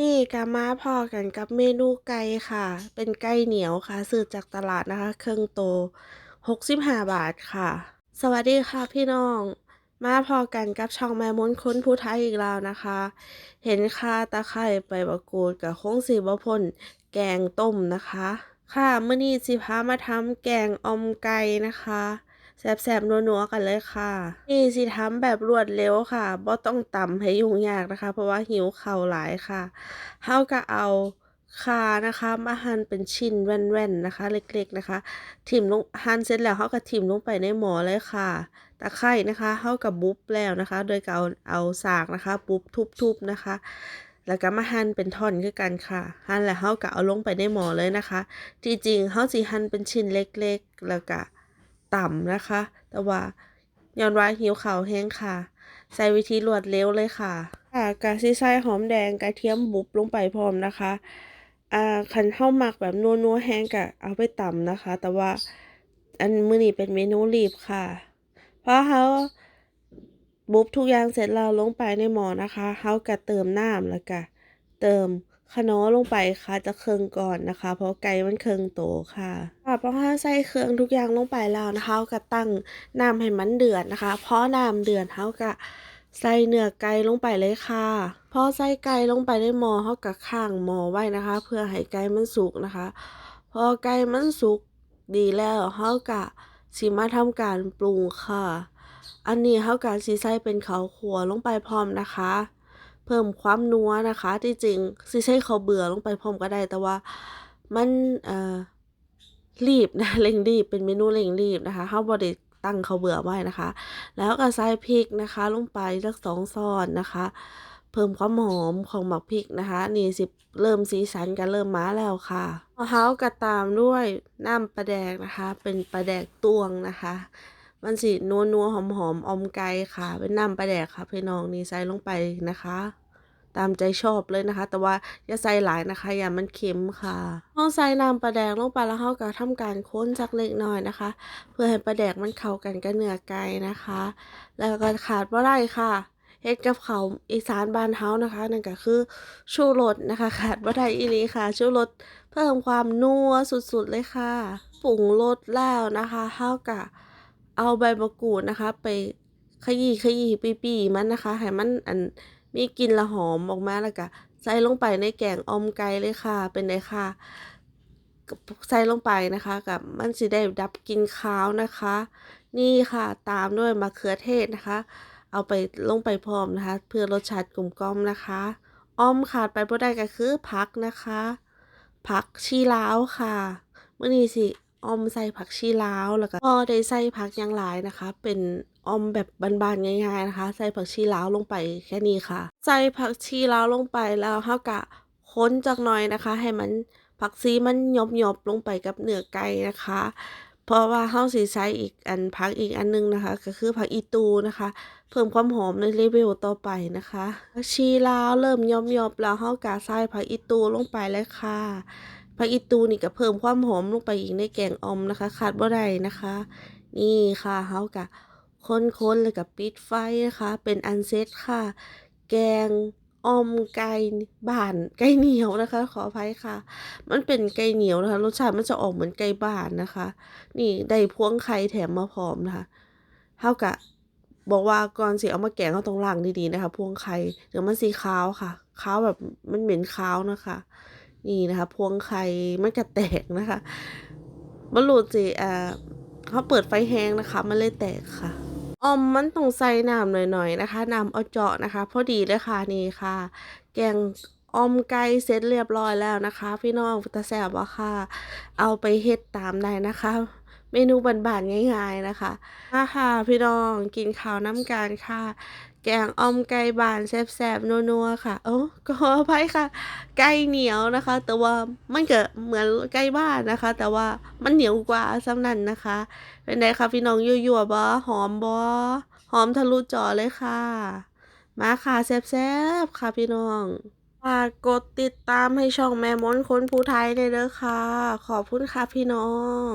นี่ก็มาพอกันกับเมนูไก่ค่ะ เป็นไก่เหนียวค่ะซื้อจากตลาดนะคะเครื่องโต 65 บาทค่ะ สวัสดีค่ะพี่น้อง มาพอกันกับช่องแม่มนต์คนผู้ไทยอีกแล้วนะคะ เห็นค่าตะไคร้ใบะกูดกับคงสีบพ่นแกงต้มนะคะ ค่ะเมื้อนี้สิพามาทำแกงอมไก่นะคะ แซ่บๆนัวๆกันเลยค่ะ นี่สิทำแบบรวดเร็วค่ะบ่ต้องตำให้ยุ่งยากนะคะ เพราะว่าหิวข้าวหลายค่ะเฮาก็เอาข่านะคะมาหั่นเป็นชิ้นแว่นๆนะคะ เล็กๆนะคะ ถิ่มลงหั่นเสร็จแล้วเฮาก็ถิ่มลงไปในหม้อเลยค่ะตะไคร้นะคะเฮาก็บุบแล้วนะคะ โดยการเอาเอาสากนะคะบุบทุบๆนะคะ แล้วก็มาหั่นเป็นท่อนคือกันค่ะ หั่นแล้วเฮาก็เอาลงไปในหม้อเลยนะคะ จริงๆเฮาสิหั่นเป็นชิ้นเล็กๆ แล้วก็ ต่ำนะคะ แต่ว่าย้อนว่าหิวข้าวแห้งค่ะใช้วิธีรวดเร็วเลยค่ะค่ะก็สิใส่หอมแดงกระเทียมบุบลงไปพร้อมนะคะอ่าคันเฮาหมักแบบนัวๆแห้งก็เอาไปต่ำนะคะ แต่ว่าอันมื้อนี้เป็นเมนูรีบค่ะ เพอเฮาบุบทุกอย่างเสร็จแล้วลงไปในหม้อนะคะเฮาก็เติมน้ำแล้วก็เติม คะน้อลงไปค่ะจะเคืองก่อนนะคะ เพราะไก่มันเคืองโตค่ะค่ะพอเฮาใส่เครื่องทุกอย่างลงไปแล้วนะคะก็ตั้งน้ำให้มันเดือดนะคะพอน้ำเดือดเฮาก็ใส่เนื้อไก่ลงไปเลยค่ะพอใส่ไก่ลงไปในหม้อเฮาก็ข้างหม้อไว้นะคะ เพื่อให้ไก่มันสุกนะคะ พอไก่มันสุกดีแล้วเฮาก็สิมาทำการปรุงค่ะ อันนี้เฮาก็สิใส่เป็นข้าขัวลงไปพร้อมนะคะ เพิ่มความนัวนะคะที่จริงสิใช้ข้าเบื่อลงไปพร้อมก็ได้ แต่ว่ามันเอ่อรีบนะเร่งรีบเป็นเมนูเร่งรีบนะคะเฮาบ่ได้ตั้งเข้าเบื่อไว้นะคะ แล้วก็ใส่พริกนะคะ ลงไปสัก2ช้อนนะคะ เพิ่มความหอมของหมักพริกนะคะ นี่สิเริ่มสีสันก็เริ่มมาแล้วค่ะเฮาก็ตามด้วยน้ำปลาแดกนะคะ เป็นปลาแดกตวงนะคะมันสินัวๆหอมๆอมไก่ค่ะ เป็นน้ำปลาแดกค่ะพี่น้องนี่ใส่ลงไปนะคะ ตามใจชอบเลยนะคะ แต่ว่าอย่าใส่หลายนะคะ อย่ามันเค็มค่ะเฮาใส่น้ำปลาแดกลงไปแล้วเฮาก็ทำการค้นสักเล็กน้อยนะคะ เพื่อให้ปลาแดกมันเข้ากันกับเนื้อไก่นะคะ แล้วก็ขาดบ่ได้ค่ะเฮ็ดกับข้าอีสานบ้านเฮานะคะ นั่นก็คือชูรสนะคะขาดบ่ได้อีหลีค่ะ ชูรสเพิ่มความนัวสุดๆเลยค่ะปรุงรสแล้วนะคะเฮาก็เอาใบมะกรูดนะคะ ไปขยี้ๆปี้ปีๆมันนะคะให้มันอัน มีกลิ่นละหอมออกมาแล้วก็ใส่ลงไปในแกงอมไก่เลยค่ะ เป็นไดค่ะใส่ลงไปนะคะ กับมันสิได้ดับกลิ่นคาวนะคะ นี่ค่ะตามด้วยมะเขือเทศนะคะ เอาไปลงไปพร้อมนะคะ เพื่อรสชาติกลมกล่อมนะคะอ้อมขาดไปบ่ได้ก็คือผักนะคะผักชีลาวค่ะเมื้อนี้สิอ้อมใส่ผักชีลาวแล้วก็บ่ได้ใส่ผักหยังหลายนะคะ เป็น อมแบบบานๆง่ายๆนะคะ ใส่ผักชีลาวลงไปแค่นี้ค่ะ ใส่ผักชีลาวลงไปแล้วเฮาก็คนจักหน่อยนะคะ ให้มันผักชีมันหยบๆลงไปกับเนื้อไก่นะคะ เพราะว่าเฮาสิใช้อีกอันผักอีกอันหนึ่งนะคะ ก็คือผักอีตูนะคะ เพิ่มความหอมในเลเวต่อไปนะคะผักชีลาวเริ่มหยบๆแล้วเฮาก็ใส่ผักอีตูลงไปเลยค่ะผักอีตูนี่ก็เพิ่มความหอมลงไปอีกในแกงอมนะคะขาดบ่ได้นะคะ นี่ค่ะเฮาก็ คนๆแล้วก็ปิดไฟนะคะ เป็นอันเสร็จค่ะ แกงอมไก่บ้านไก่เหนียวนะคะ ขออภัยค่ะ มันเป็นไก่เหนียวนะคะรสชาติมันจะออกเหมือนไก่บ้านนะคะ นี่ได้พวงไข่แถมมาพร้อมนะคะเฮาก็บบอกว่าก่อนสิเอามาแกงเราต้องล้างดีๆนะคะพวงไข่เดี๋ยวมันสิคาวค่ะคาวแบบมันเหม็นคาวนะคะ นี่นะคะ พวงไข่มันก็แตกนะคะบ่รู้สิอ่าเฮาเปิดไฟแรงนะคะ มันเลยแตกค่ะ อมมันต้องใส่น้ำหน่อยๆนะคะน้ำเอาเจาะนะคะ พอดีเลยค่ะนี่ค่ะ แกงอมไก่เสร็จเรียบร้อยแล้วนะคะ พี่น้องตะแสบบ่ค่ะ เอาไปเฮ็ดตามได้นะคะ เมนูบานๆง่าย ๆนะคะมาค่ะ พี่น้องกินข้าวน้ำกันค่ะ แกงอ่อมไก่บานแซ่บๆนัวๆค่ะ โอ้ขออภัยค่ะ ไก่เหนียวนะคะ แต่ว่ามันก็เหมือนไก่บ้านนะคะ แต่ว่ามันเหนียวกว่าสำนั้นนะคะ เป็นไดคะพี่น้องยั่วๆบ่หอมบ่หอมทะลุจอเลยค่ะ มาค่ะแซ่บๆค่ะพี่น้องฝากกดติดตามให้ช่องแม่มนคนผู้ไทยด้วยเด้อค่ะ ขอบคุณค่ะพี่น้อง